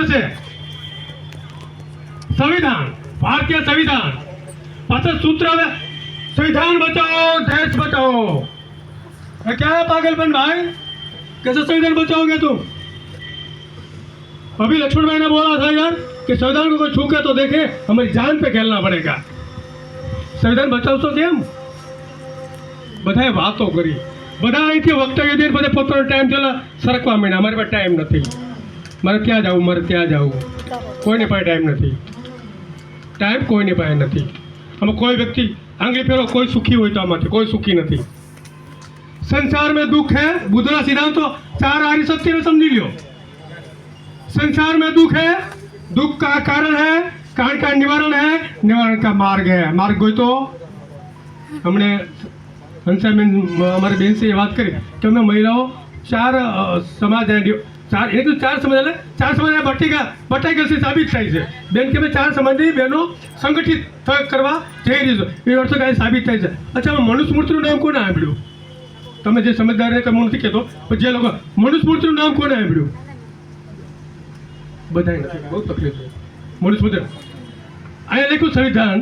છે સંવિધાન ભારતીય સંવિધાન પાછળ સૂત્ર આવે संविधान बचाओ देश बचाओ ये क्या है पागलपन भाई कैसे संविधान बचाओगे तुम अभी लक्ष्मण भाई ने बोला था यार कि संविधान को कोई छूके तो देखे हमारी जान पे खेलना पड़ेगा સંવિધાન બચાવશો કેમ બધાએ વાતો કરી બધા અહીંથી વક્તવ્ય દઈને બધા પોતાનો ટાઈમ ચાલે સરકવા માંડ્યા અમારી પાસે ટાઈમ નથી મારે ત્યાં જવું મારે ત્યાં જવું કોઈની પાસે ટાઈમ નથી ટાઈમ કોઈની પાસે નથી આમાં કોઈ વ્યક્તિ આંગળી ફેરો કોઈ સુખી હોય તો આમાંથી કોઈ સુખી નથી संसार में दुख है बुद्धना सिद्धांत तो चार आर्य सत्य ने समझी लियो संसार में दुख है दुख का कारण है कारण का निवारण है निवारण का मार्ग है मार्ग कोई तो हमने હંસાબેન અમારી બેન છે એ વાત કરી કે અમે મહિલાઓ ચાર અ, સમાજ અને ડિ- ચાર તો ચાર સમાજ એટલે ચાર સમાજ બટીકા બટાઈ સાબિત થાય છે. બેન કે ચાર સમાજની બહેનો સંગઠિત કરવા જઈ રહી છો. એ અર્થ કાંઈ સાબિત થાય છે. અચ્છા મનુષ્યમૂર્તિનું નામ કોને આપ્યું તમે જે સમજદાર કે હું નથી કહેતો, પણ જે લોકો મનુષ્યમૂર્તિનું નામ કોને બધાય નથી. બહુ તકલીફ છે. મનુસ્મૃતિ અહીંયા લખ્યું સંવિધાન.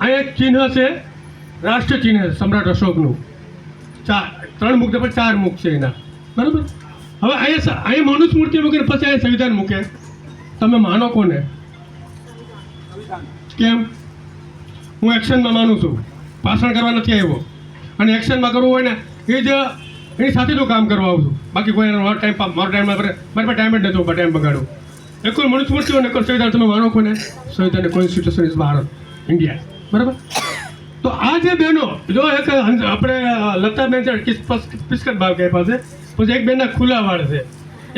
અહીંયા એક ચિહ્ન છે રાષ્ટ્ર ચિહ્ન સમ્રાટ અશોકનું. ચાર ત્રણ મુખ પર ચાર મુખ છે એના. બરાબર? હવે અહીંયા અહીં મનુસ્મૃતિ મૂકીને પછી અહીંયા સંવિધાન મૂકે. તમે માનો કોને? કેમ? હું એક્શનમાં માનું છું. ભાષણ કરવા નથી આવ્યો. અને એક્શનમાં કરવું હોય ને, એ જ એની સાથે જ હું કામ કરવા આવું છું. બાકી કોઈ મારો ટાઈમ મારો ટાઈમ મારી પાસે ટાઈમ જ નથી ટાઈમ બગાડું. એ કોઈ મનુસ્મૃતિ કોઈ સંવિધાન, તમે માનો કોને? સંવિધાન કોન્સ્ટિટ્યુશન ઇઝ ભારત ઇન્ડિયા બરાબર? તો આ જે બહેનો, જો એક આપણે, લતાબેન છે કિસ- પસ- પિસ્કટ ભાવ કહે પાસે પછી એક બેનના ખુલ્લા વાળ છે.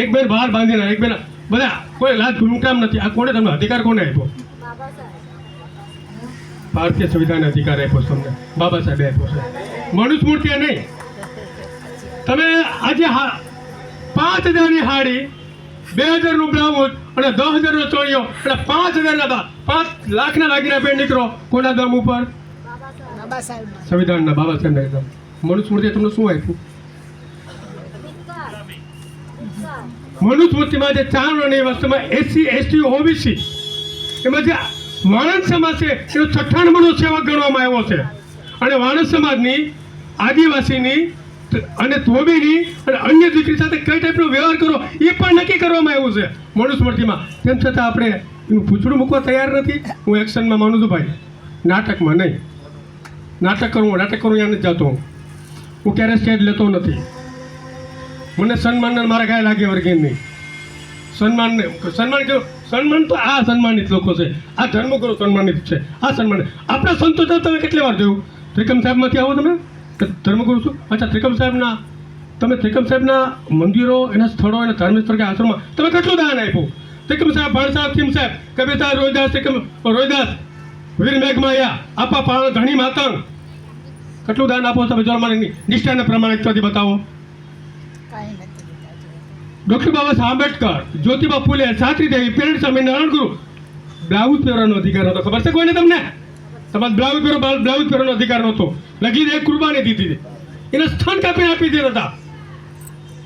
એક બેન બહાર બાંધીને એક બેન બધા કોઈ લાજ ગુમકામ નથી. આ કોને તમને અધિકાર કોને આપ્યો? ભારતીય સંવિધાન અધિકાર આપ્યો તમને. બાબા સાહેબે આપ્યો છે. મનુસ્મૃતિએ નહીં. તમે આજે પાંચ હજારની હાડી બે હજારનું બ્લાઉઝ અને દસ હજારનો ચોળિયો અને પાંચ હજારના પાંચ લાખના લાગીને બેન નીકળો. કોના દમ ઉપર? બાબા સાહેબ. સંવિધાનના બાબા સાહેબના એકદમ મનુસ્મૃતિએ તમને શું આપ્યું? મનુસ્મૃતિમાં જે ચાર વર્ણની વસ્તુમાં એસસી એસટી ઓબીસી એમાં જે વાણંદ સમાજ છે, એનો છઠ્ઠાણમણો સેવક ગણવામાં આવ્યો છે. અને વાણંદ સમાજની આદિવાસીની અને ધોબીની અને અન્ય દીકરી સાથે કઈ ટાઈપનો વ્યવહાર કરો, એ પણ નક્કી કરવામાં આવ્યું છે મનુસ્મૃતિમાં. તેમ છતાં આપણે એનું પૂછડું મૂકવા તૈયાર નથી. હું એક્શનમાં માનું છું ભાઈ. નાટકમાં નહીં. નાટક કરું નાટક કરું ત્યાં નથી જતો હું હું ક્યારે સ્ટેજ લેતો નથી. મને સન્માન મારા ગાય લાગે વર્ગેનની સન્માન સન્માન કેવું? સન્માન તો આ સન્માનિત લોકો છે. આ ધર્મગુરુ સન્માનિત છે. આ સન્માન આપણા સંતો તમે કેટલી વાર જોયું? ત્રિકમ સાહેબમાંથી આવો તમે? ધર્મગુરુ શું અચ્છા, ત્રિકમ સાહેબના, તમે ત્રિકમ સાહેબના મંદિરો, એના સ્થળો, એના ધાર્મિક સ્થળ કે આશ્રમમાં? તમે કેટલું દાન આપ્યું? ત્રિકમ સાહેબ ભાણ સાહેબ સાહેબ, કવિતા, રોહિદાસ, ત્રિકમ, રોહિદાસ, વીર મેઘમાયા, આપા પાણ ધણી માતંગ. કેટલું દાન આપો તમે? જો મને નિષ્ઠાને પ્રમાણિકતાથી બતાવો. ડૉક્ટર બાબા સાહેબ આંબેડકર, જ્યોતિબા ફુલે સાત્રી દેવી પેરેન્ટ સ્વામી, નારાયણ ગુરુ. બ્લાઉઝ પહેરવાનો અધિકાર હતો ખબર છે કોઈને તમને? તમારે બ્લાઉઝ પહેરો બ્લાઉઝ પહેરવાનો અધિકાર નહોતો. લગી દે, કુરબાની દીધી એને સ્થાન કાપી આપી દીધા હતા.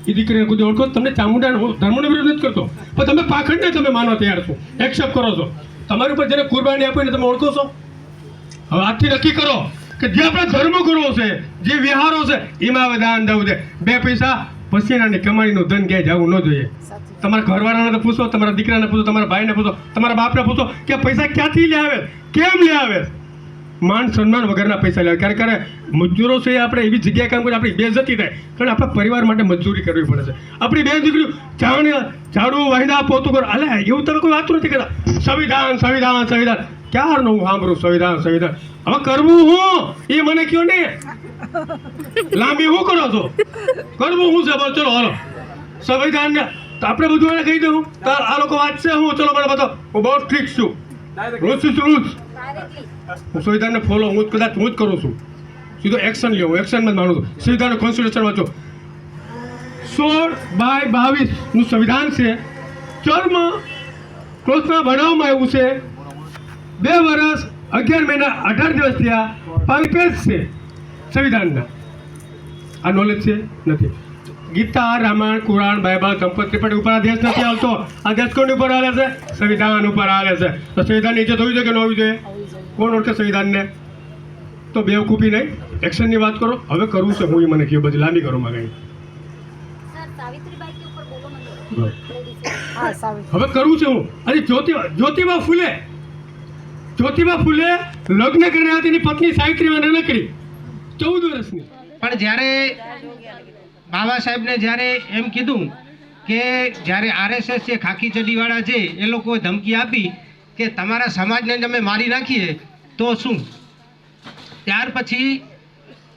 એ દીકરીને કોઈ ઓળખો, તમને ચામુંડા ધર્મનો વિરોધ નથી કરતો. પણ તમે પાખંડને તમે માનવા તૈયાર છો. એક્સેપ્ટ કરો છો. તમારી ઉપર જેને કુરબાની આપીને તમે ઓળખો છો? હવે આજથી નક્કી કરો કે જે આપણા ધર્મગુરુઓ છે, જે વિહારો છે, એમાં દાન દેવું છે બે પૈસા પસીનાની કમાણીનું ધન ક્યાંય જવું ન જોઈએ. તમારા ઘરવાળાને તો પૂછો તમારા દીકરાને પૂછો તમારા ભાઈને પૂછો તમારા બાપને પૂછો કે પૈસા ક્યાંથી લે આવે કેમ લે આવે માન સન્માન વગરના પૈસા લેવા ક્યારે ક્યારે મજૂરો છે આપણે એવી જગ્યાએ કામ કરીએ આપણી બેઇજ્જતી થાય. કારણ આપણા પરિવાર માટે મજૂરી કરવી પડે છે. આપણી બે દીકરીઓ જાણે ઝાડુ વાહિદા પોતું કરો. અલે એવું તમે કોઈ વાત નથી કરતા. સંવિધાન સંવિધાન સંવિધાન. ક્યારનું હું સાંભળું? સંવિધાન સંવિધાન. હવે કરવું હું? એ મને કયો ને? લાંબી હું કરો છો? કરવું હું છે ચલો હાલો. સંવિધાન આપણે બધું એને કહી દઉં. તાર આ લોકો વાંચશે હું ચલો મને બતાવો. હું બહુ ઠીક છું. રોજ છું હું સંવિધાનને ફોલો હું કદાચ હું જ કરું છું. સીધો એક્શન લ્યો હું એક્શનમાં જ માનું છું. સંવિધાનનું કોન્સ્ટિટ્યુશન વાંચો. સોળ બાય બાવીસનું સંવિધાન છે. ચર્મ ક્લોથમાં બનાવવામાં આવ્યું છે. બે વર્ષ અગિયાર મહિના અઢાર દિવસ થયા. પાંચ પેજ છે. સંવિધાનના. આ નોલેજ છે? નથી. ગીતા રામાયણ કુરાણ બાઇબલ સંપત્તિ પણ ઉપર આ દેશ નથી આવતો. આ દેશ કોની ઉપર હાલે છે? સંવિધાન ઉપર હાલે છે. તો સંવિધાન નીચે થવું જોઈએ કે ન હોવી જોઈએ કોણ ઓળખે સંવિધાનને? તો બેવકૂફી નહીં? એક્શનની વાત કરો. હવે કરવું છે. હું એ મને કહ્યું બધી લાંબી કરો માં કંઈ સર સાવિત્રીબાઈ કે ઉપર બોલો મને. હા હવે કરવું છે હું. અરે જ્યોતિ જ્યોતિબા ફૂલે. જ્યોતિબા ફૂલે લગ્ન કર્યા તેની પત્ની સાવિત્રીબાઈ નાનકડી ચૌદ વર્ષની. પણ જ્યારે બાબા સાહેબને જ્યારે એમ કીધું કે જ્યારે આરએસએસ છે ખાખી ચડીવાળા છે એ લોકોએ ધમકી આપી કે તમારા સમાજને તમે મારી નાખીએ તો શું? ત્યાર પછી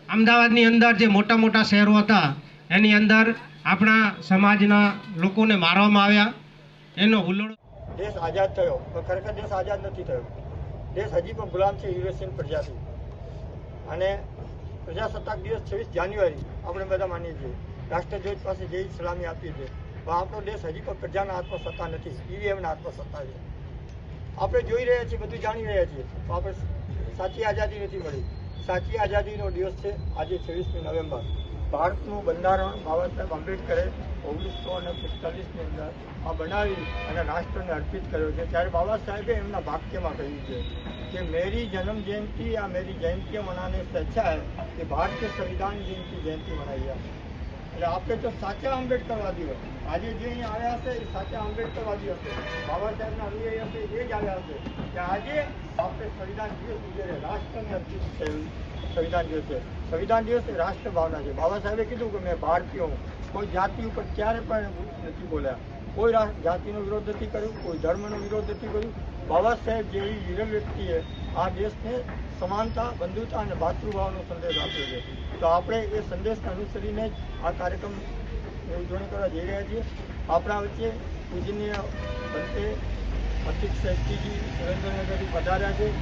અમદાવાદની અંદર જે મોટા મોટા શહેરો હતા એની અંદર આપણા સમાજના લોકોને મારવામાં આવ્યા. એનો હુલ્લડો દેશ આઝાદ થયો પણ ખરેખર દેશ આઝાદ નથી થયો. દેશ હજી પણ ગુલામ છે યુરેશિયન પ્રજાથી અને પ્રજાસત્તાક દિવસ છવ્વીસ જાન્યુઆરી, આપણે બધા માનીએ છીએ. રાષ્ટ્રધ્વજ પાસે જે સલામી આપીએ છીએ. પણ આપણો દેશ હજી પણ પ્રજાના હાથમાં સત્તા નથી. ઈવીએમના હાથમાં સત્તા છે. આપણે જોઈ રહ્યા છીએ, બધું જાણી રહ્યા છીએ. પણ આપણે સાચી આઝાદી નથી મળી. સાચી આઝાદીનો દિવસ છે આજે છવ્વીસમી નવેમ્બર. ભારતનું બંધારણ બાબા સાહેબ આંબેડકરે ઓગણીસો અને પિસ્તાલીસની અંદર આ બનાવી અને રાષ્ટ્રને અર્પિત કર્યો છે. ત્યારે બાબા સાહેબે એમના વાક્યમાં કહ્યું છે. कि मेरी जन्म जयंती या मेरी जयंती मनाने से अच्छा है कि भारतीय संविधान दिन की जयंती मनाई जाए એટલે આપણે તો સાચા આંબેડકરવાદી હોય આજે જે અહીં આવ્યા હશે એ સાચા આંબેડકરવાદી હશે બાબા સાહેબના અનુયાયી હશે એ જ આવ્યા હશે કે આજે આપણે સંવિધાન દિવસ ઉજવીએ રાષ્ટ્રને અર્પિત થયેલું સંવિધાન દિવસ છે સંવિધાન દિવસ એ રાષ્ટ્ર ભાવના છે બાબા સાહેબે કીધું કે મેં ભારતીય હું કોઈ જાતિ ઉપર ક્યારે પણ નથી બોલ્યા કોઈ જાતિનો વિરોધ નથી કર્યો, કોઈ ધર્મનો વિરોધ નથી કર્યો. બાબા સાહેબ જેવી વીર વ્યક્તિએ આ દેશને સમાનતા, બંધુતા અને ભાતૃભાવનો સંદેશ આપ્યો છે. તો આપણે એ સંદેશને અનુસરીને જ આ કાર્યક્રમ ઉજવણી કરવા જઈ રહ્યા છીએ. આપણા વચ્ચે પૂજનીય બંતે અતિક શેઠજીજી સુરેન્દ્રનગરથી પધાર્યા છે.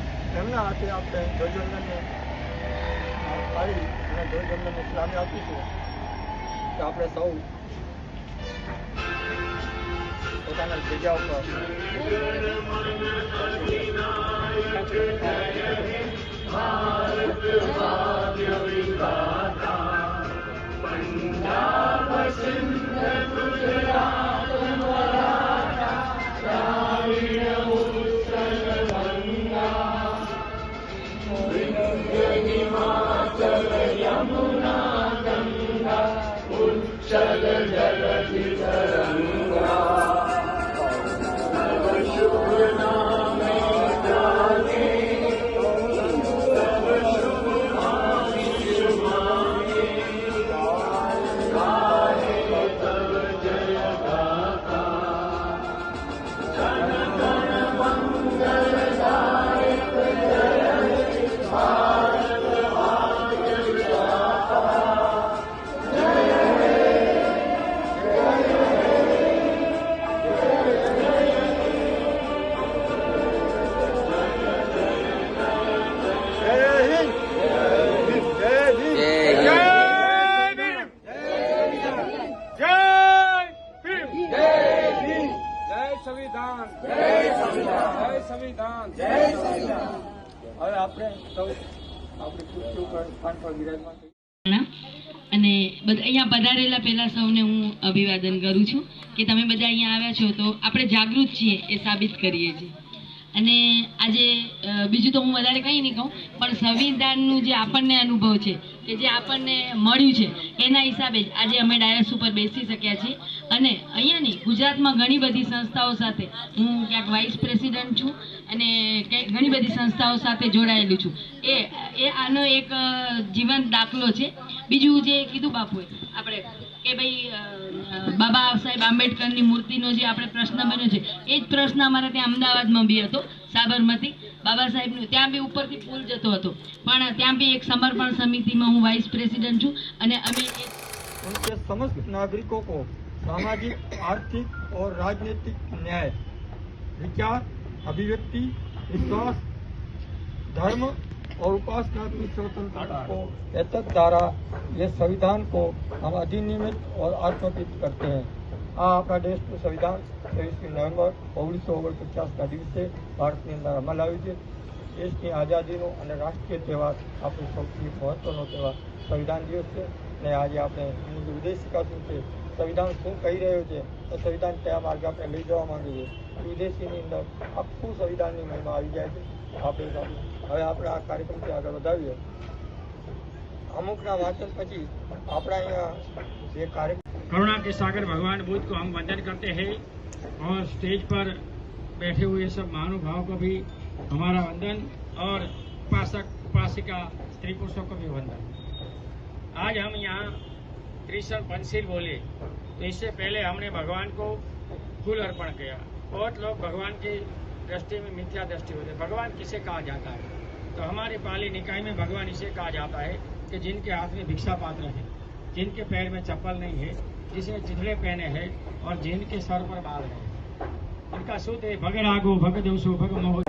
એમના હાથે આપણે ધ્વજવંદનને પાડી અને ધ્વજવંદનને સલામી આપીશું. તો આપણે સૌ પોતાના જગ્યા ઉપર. જય હવે અને બધા અહીંયા પધારેલા પહેલા સૌને હું અભિવાદન કરું છું કે તમે બધા અહીંયા આવ્યા છો તો આપણે જાગૃત છીએ એ સાબિત કરીએ છીએ. અને આજે બીજું તો હું વધારે કંઈ નહીં કહું, પણ સંવિધાનનું જે આપણને અનુભવ છે કે જે આપણને મળ્યું છે, એના હિસાબે જ આજે અમે ડાયસ ઉપર બેસી શક્યા છીએ. અને અહીંયાની ગુજરાતમાં ઘણી બધી સંસ્થાઓ સાથે હું ક્યાંક વાઇસ પ્રેસિડન્ટ છું અને ઘણી બધી સંસ્થાઓ સાથે જોડાયેલું છું. એ એ આનો એક જીવન દાખલો છે. બીજું જે કીધું બાપુએ, આપણે કે ભાઈ બાબા સાહેબ આંબેડકરની મૂર્તિનો જે આપણે પ્રશ્ન બન્યો છે, એ જ પ્રશ્ન અમારા ત્યાં અમદાવાદમાં બી હતો, સાબરમતી. બાબા સાહેબનું ત્યાં બી ઉપરથી પુલ જતો હતો પણ ત્યાં બી એક સમર્પણ સમિતિમાં હું વાઇસ પ્રેસિડન્ટ છું અને અમે એક उनके समस्त नागरिकों को सामाजिक आर्थिक और राजनीतिक न्याय विचार अभिव्यक्ति विश्वास धर्म और उपासना की स्वतंत्रता को एतक द्वारा ये संविधान को हम अधिनियमित और आत्मपित करते हैं આ આપણા દેશનું સંવિધાન ત્રેવીસમી નવેમ્બર ઓગણીસો ઓગણપચાસના દિવસે ભારતની અંદર અમલ આવ્યું છે. દેશની આઝાદીનો અને રાષ્ટ્રીય તહેવાર આપણો સૌથી મહત્વનો તહેવાર સંવિધાન દિવસ છે. ને આજે આપણે એની શું છે. સંવિધાન શું કહી રહ્યું છે? તો સંવિધાન કયા માર્ગે આપણે લઈ જવા માંગીએ છીએ? વિદેશીની અંદર આખું સંવિધાનની મહિમા આવી જાય છે. આપણે હવે આપણે આ કાર્યક્રમથી આગળ વધાવીએ. અમુકના વાંચન પછી આપણા અહીંયા જે કાર્ય करुणा के सागर भगवान बुद्ध को हम वंदन करते हैं और स्टेज पर बैठे हुए सब महानुभाव को भी हमारा वंदन और उपासक, उपासिका स्त्री पुरुषों को भी वंदन। आज हम यहाँ त्रिशल पंचशील बोले। तो इससे पहले हमने भगवान को फूल अर्पण किया। बहुत लोग भगवान की दृष्टि में मिथ्या दृष्टि होते भगवान किसे कहा जाता है? तो हमारे पाली निकाय में भगवान इसे कहा जाता है कि जिनके हाथ में भिक्षा पात्र है, जिनके पैर में चप्पल नहीं है जिसने चिथड़े पहने हैं और जिनके सर पर बाल है इनका सूत्र है भग रागो भग दोषो भग मोह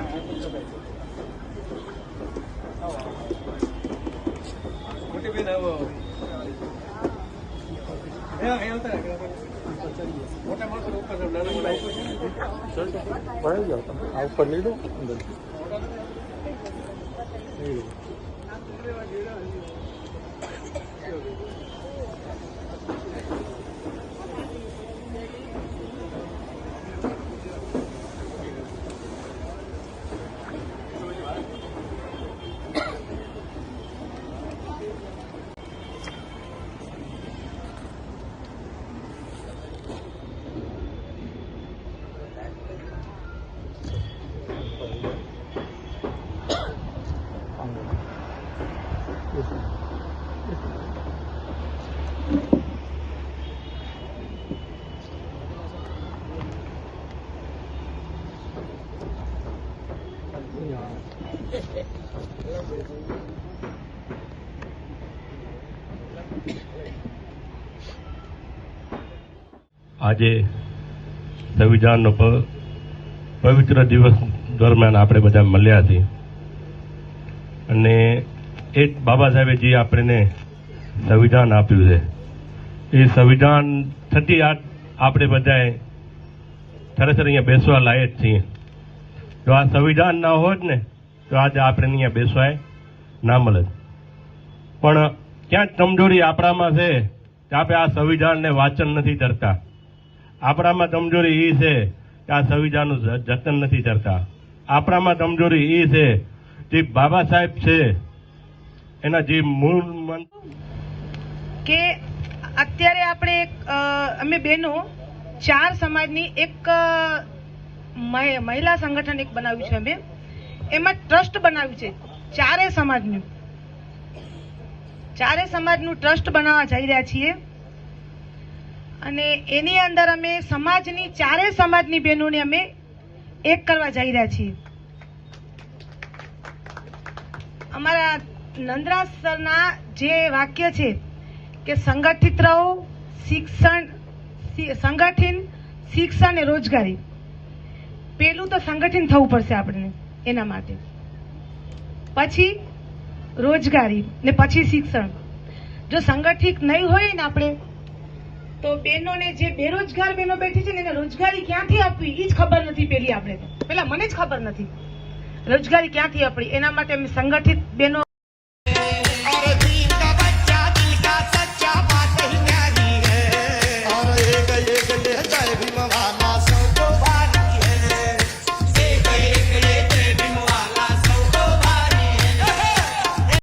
આજે સંવિધાનનો પવિત્ર દિવસ દરમિયાન આપણે બધા મળ્યા છે અને એ બાબા સાહેબે જે આપણને સંવિધાન આપ્યું છે, એ સંવિધાન થકી આ આપણે બધાએ ખરેખર અહીંયા બેસવા લાયક છીએ. જો આ સંવિધાન ના હોત ને, તો આજે આપણે અહીંયા બેસવાય ના મળે પણ ક્યાંક કમજોરી આપણામાં છે કે આપણે આ સંવિધાનને વાંચન નથી કરતા આપણામાં કમજોરી એ છે કે આ સંવિધાનનું જતન નથી કરતા. આપણામાં કમજોરી એ છે જે બાબા સાહેબ છે, એના જે મૂળ કે અત્યારે આપણે અમે બહેનો ચાર સમાજની એક મહિ- મહિલા સંગઠન એક બનાવ્યું છે અમે. એમાં ટ્રસ્ટ બનાવ્યું છે. ચારે સમાજનું. ચારે સમાજનું ટ્રસ્ટ બનાવવા જઈ રહ્યા છીએ. અને એની અંદર અમે સમાજની ચારે સમાજની બહેનોને અમે એક કરવા જઈ રહ્યા છીએ. અમારા નંદરા સરના જે વાક્ય છે કે સંગઠિત રહો, શિક્ષણ સંગઠિત શિક્ષણ અને રોજગારી. પેલું તો સંગઠન થવું પડશે આપણને એના માટે. પછી રોજગારી ને પછી શિક્ષણ. જો સંગઠિત નહીં હોય ને આપણે તો બહેનોને જે બેરોજગાર બહેનો બેઠી છે ને એને રોજગારી ક્યાંથી આપવી? એ જ ખબર નથી પેલી આપણે તો. પેલા મને જ ખબર નથી. રોજગારી ક્યાંથી આપણી એના માટે અમે સંગઠિત બહેનો